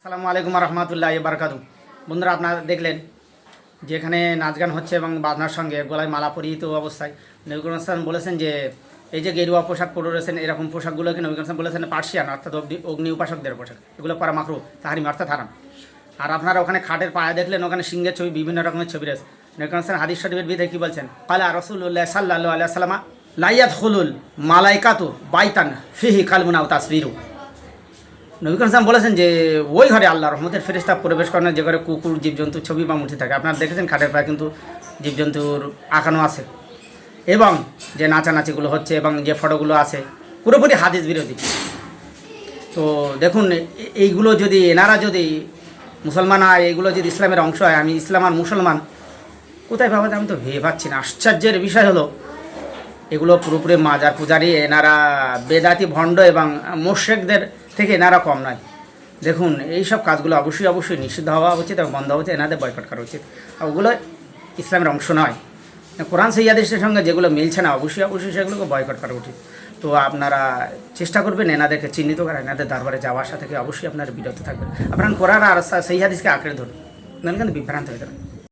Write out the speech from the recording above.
আসসালামু আলাইকুম রহমতুল্লাহ বারকাতু বন্ধুরা আপনারা দেখলেন যে এখানে নাচ গান হচ্ছে এবং বাজনার সঙ্গে গলায় মালা পরিহিত অবস্থায় ইসলাম বলেছেন যে এই যে গেরুয়া পোশাক পরে রয়েছেন এরকম পোশাকগুলোকে ইসলাম বলেছেন পার্সিয়ান অর্থাৎ অগ্নি উপাসকদের পোশাক এগুলো পরা মাকরু তাহারিম অর্থাৎ হারাম আর আপনারা ওখানে খাটের পায়ে দেখলেন, ওখানে সিংহের ছবি, বিভিন্ন রকমের ছবি রয়েছে। ইসলাম হাদিস শরীফের বিধে কি বলছেন? কালা রসুল্লাহ সাল্লাহ আলিয়া সাল্লামা লাইয়াত হলুল মালাইকাতু বাইতান ফিহি খালমুনা তাসবিরু। নবী করিম বলেছেন যে, ওই ঘরে আল্লাহ রহমতের ফেরিস্তা প্রবেশ করেন যে ঘরে কুকুর, জীবজন্তু, ছবি বা মুঠি থাকে। আপনারা দেখেছেন খাটের পায়ে কিন্তু জীবজন্তুর আঁকানো আছে। এবং যে নাচানাচিগুলো হচ্ছে এবং যে ফটোগুলো আছে, পুরোপুরি হাদিস বিরোধী। তো দেখুন এইগুলো যদি, এনারা যদি মুসলমান আয়, এগুলো যদি ইসলামের অংশ হয়, আমি ইসলাম আর মুসলমান, কোথায় ভাবা যায় আমি তো ভেবে পাচ্ছি না। আশ্চর্যের বিষয় হলো, এগুলো পুরোপুরি মাজার পূজারি এনারা বেদাতি ভণ্ড এবং মোশেকদের থেকে এনারা কম নয়। দেখুন এই সব কাজগুলো অবশ্যই অবশ্যই নিষিদ্ধ হওয়া উচিত এবং বন্ধ হওয়া উচিত, এনাদের বয়কট করা উচিত। ওগুলো ইসলামের অংশ নয়। কোরআন সৈয়াদেশের সঙ্গে যেগুলো মিলছে না, অবশ্যই অবশ্যই সেগুলোকে বয়কট করা উচিত। তো আপনারা চেষ্টা করবেন এনাদেরকে চিহ্নিত করা, এনাদের দরবারে যাওয়া আসা থেকে অবশ্যই আপনারা বিরত থাকবেন। আপনার করার আর সেই হাদিসকে আঁকড়ে ধরুন। নাহলে কিন্তু বিভ্রান্ত হয়ে যাবেন?